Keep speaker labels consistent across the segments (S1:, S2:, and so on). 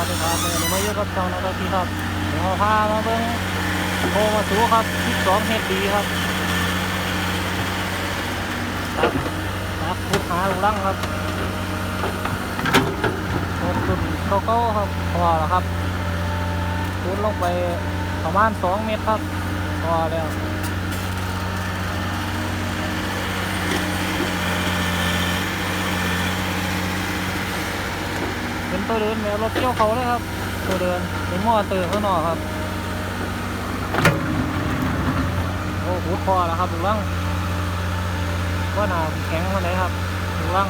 S1: วัสดีครับเมื่อนี้มาอยู่กับช่องนักดนตรีครับเดี๋ยวเราพามาเบิ่งโคมาสูครับที่สองเฮ็ดดีครับตักตักพุดหาลูกลังครับลงทุนเก้าๆครับพอแล้วครับพุดลงไปประมาณสองเมตรครับพอแล้ว เป็นตัวเดินแบบรถเกี่ยวเขาเลยครับ ตัวเดินเป็นมอเตอร์ข้างนอกครับ โอ้โหคอแล้วครับดูร่างว่าหนาแข็งมาไหนครับดูร่าง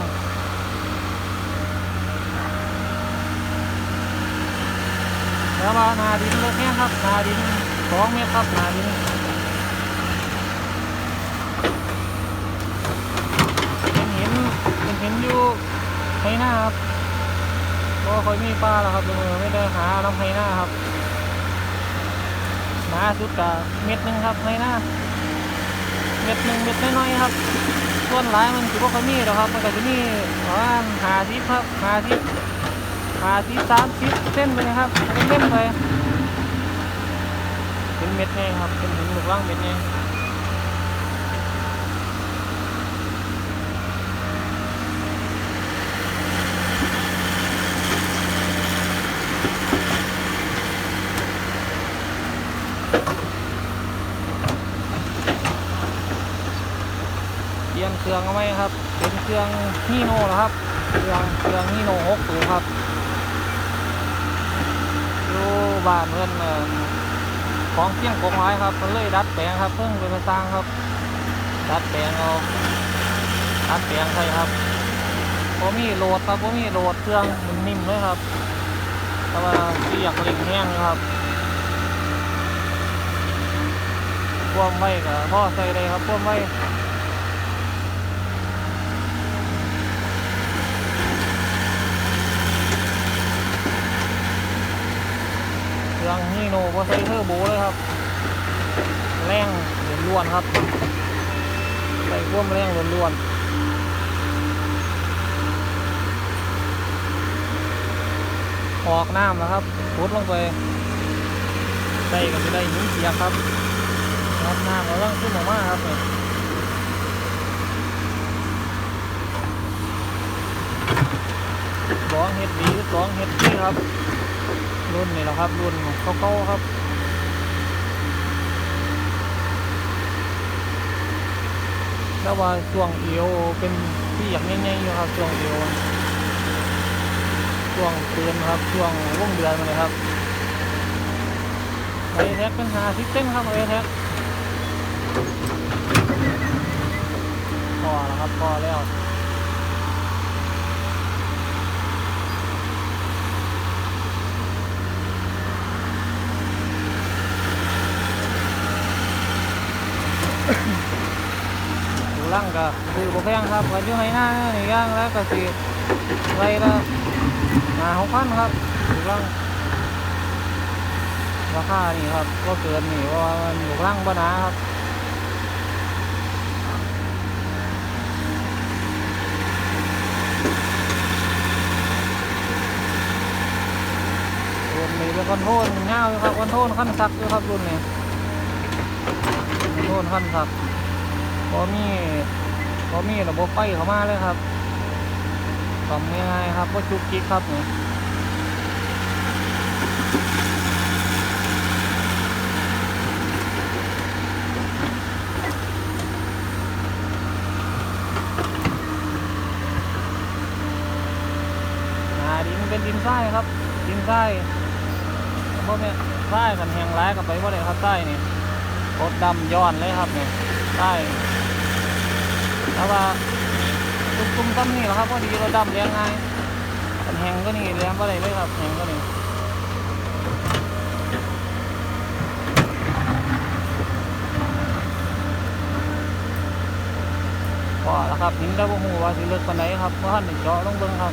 S1: แล้วมาหนาดินเล็กแค่ครับหนาดินสองเมตรครับหนาดินเป็นหินเป็นหินอยู่ในหน้าครับ ก็ค่อยมีปลาแล้วครับเออไม่ได้หาลำไห้หน้าครับหนาสุดกับเม็ดนึงครับไห้หน้าเม็ดหนึ่งเม็ดน้อยๆครับส่วนหลายมันคือว่าเขามีหรอกครับ มันก็จะมีประมาณหาสิบครับหาสิหาสิสามสิบเส้นไปนะครับเป็นเล่มไปเป็นเม็ดไงครับเป็นหินลูกร่างเม็ดไง รียมเครื่องเอาไว้ครับ เป็นเครื่องฮีโน่เหรอครับ เครื่องเครื่องฮีโน่หกสูงครับอยู่บ้านเพื่อนของเสียงกงไว้ครับมันเลยดัดแปลงครับ เพิ่งไปสร้างครับ ดัดแปลงเอาดัดแปลงใช่ครับพอมีโหลดครับพอมีโหลดเครื่องมันนิ่มเลยครับ แต่ว่าที่อยากเล่งแห้งครับพ่วงไว้กับพ่อใส่เลยครับพ่วงไว้ เครื่องฮีโน่ก็ใส่เทอร์โบเลยครับ แรงล้วนครับ ใส่ควมแรงล้วนออกน้ำนะครับพุดลงไปใส่ก็จะได้หินเสียครับรับน้ำกำลังขึ้นออกมาครับเนี่ยสองเฮ็ดดีสองเฮ็ดดีครับ รุ่นนี่แหละครับรุ่นเของเก่าครับแล้วว่าช่วงเอวเป็นที่อย่ากง่ายๆอยู่ครับช่วงเอวช่วงเตือนครับช่วงวงเดือนเลยครับไอแท็กเป็นหาซิสเส้นครับไอแท็กพอแล้วครับพอแล้ว ดูร่างก็คือโบแพงครับกันอยู่ให้หน้านี่ย่างแล้วก็สิไรละหาหกพันครับดูร่างราคานี่ครับก็เกินนี่ว่ามันอยู่ร่างบ้านาครับรุ่นนี้เป็นคอนโทรลเงาอยู่ครับคอนโทรลขั้นสักอยู่ครับรุ่นนี้ คอนทรลขั้นสักพอมีพอมีระบบไฟเข้ามาเลยครับทำง่ายๆครับว่าจุกจิกครับเนี่ยหาดินเป็นดินทรายครับ ดินทรายพวกเนี้ยทรายกันแห้งร้ายกับไปว่าไรครับทราย นี่กดดำย้อนเลยครับเนี่ยทรายแต่ว่าตุ้มๆตั้มนี่แหละครับพอดีเราดำเลี้ยงง่ายแหงก็นี่เลี้ยงก็ได้เลยครับแหงก็นี่พอแล้วครับหินได้บ่ฮู้ว่าสิเลิกปานไหนครับเพราะท่านเจาะลงเบิ่งครับ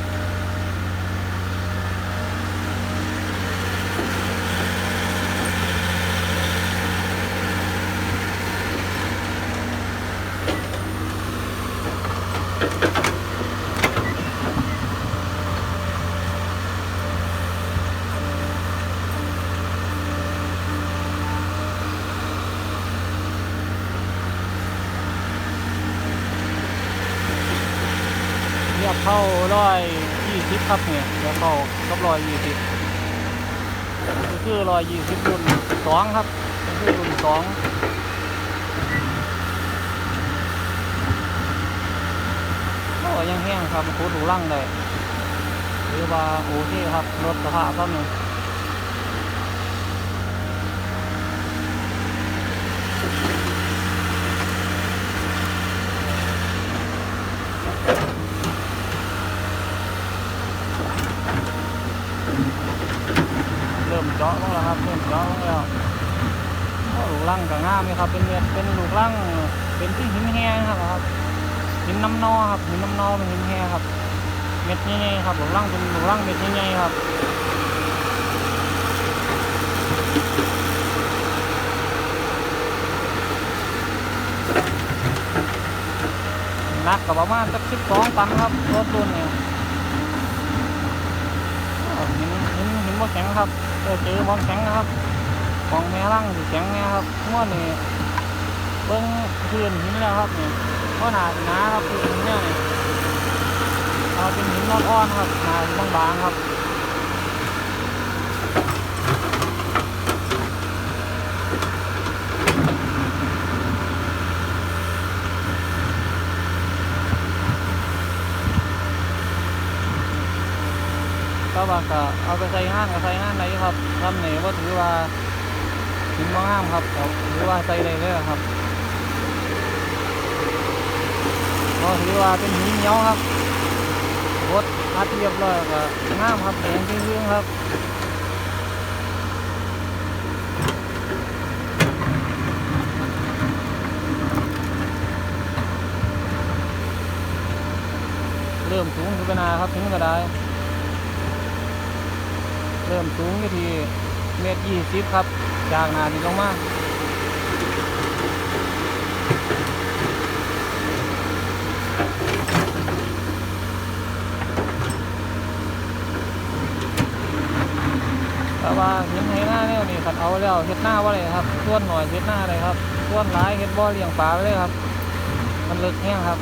S1: เข้าร้อยยี่สิบครับเนี่ยเดี๋ยวเข้ากับร้อยยี่สิบคือร้อยยี่สิบรุ่นสองครับคือรุ่นสองก็ยังแห้งครับโคตรหูร่างเลยหรือว่าโอเคครับรถสภาพครับเนี่ย เริ่มเจาะลงแล้วครับเริ่มเจาะลงแล้วโอ้ลูกลังกับงามเลยครับเป็นเม็ดเป็นลูกลังเป็นที่หินแห้งครับครับหินน้ำนอครับหินน้ำนอเป็นหินแห้งครับ เม็ดใหญ่ๆครับลูกลังเป็นลูกลังเม็ดใหญ่ๆครับหนักกับประมาณสักสิบสองตันครับรถรุ่นเนี่ยหินหินหินบ่แข็งครับเจอเจอบ่แข็งนะครับ ของแม่ร่างสิแข็งแน่ครับเมื่อนี่เบิ้งพื้นหินแล้วครับนี่เพราะหนาหนาครับพื้นหินเนี่ยเอาเป็นหินอ่อนๆครับหนาบางๆครับก็ว่าก็เอาไปใส่งานก็ใส่งานไหนครับทำไหนว่าถือว่า หินบ่งามครับเอาถือว่าใส่ได้เลยครับก็ถือว่าเป็นหินเหนียวครับรถอัดเรียบร้อยก็งามครับแดงจริงๆครับเริ่มสูงขึ้นไปนาครับถึงก็ได้ เริ่มสูงอยู่ที เมตรยี่สิบครับ จากนาที่ลงมาแต่ว่าเห็นให้หน้าเนี่ยนี่ขัดเอาแล้วเฮ็ดหน้าว่าอะไรครับส่วนหน่อยเฮ็ดหน้าอะไรครับส่วนหลายเฮ็ดบ่อเลี้ยงปลาไปเลยครับ มันเลิกแห้งครับ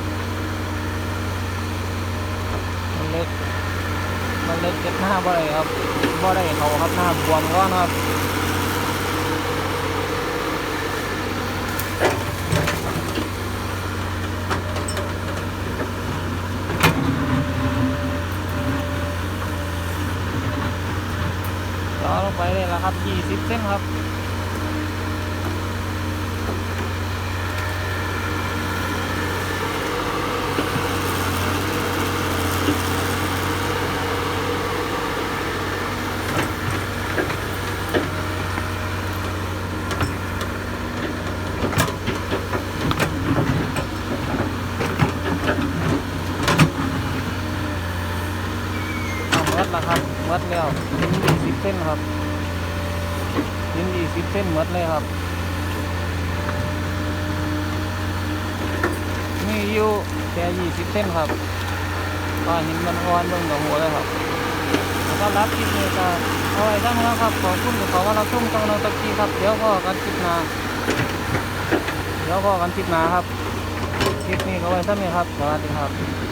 S1: มันเล็ก มันเล็กเก็บหน้าบ่ได้ครับบ่ได้เขาครับหน้าบวมก้อนครับต่อลงไปเลยแล้วครับ 20 เส้นครับ เอาเมดแล้วครับเมด แล้วหินยี่สิบเส้นครับหินยี่สิบเส้นเมดเลยครับ มีอยู่แค่ยี่สิบเส้นครับก็หินมันอ่อนเบิ่งกับหัวเลยครับแล้วก็รับคลิปนี้ก็เอาไว้ท่านะครับ ขอบคุณขาว่าเราชุ่มต้องเราตะกี้ครับ เดี๋ยวก็กันคลิปหน้าเดี๋ยวก็กันคลิปหน้าครับ คลิปนี้ก็ไว้ท่านนี้ครับ สวัสดีครับ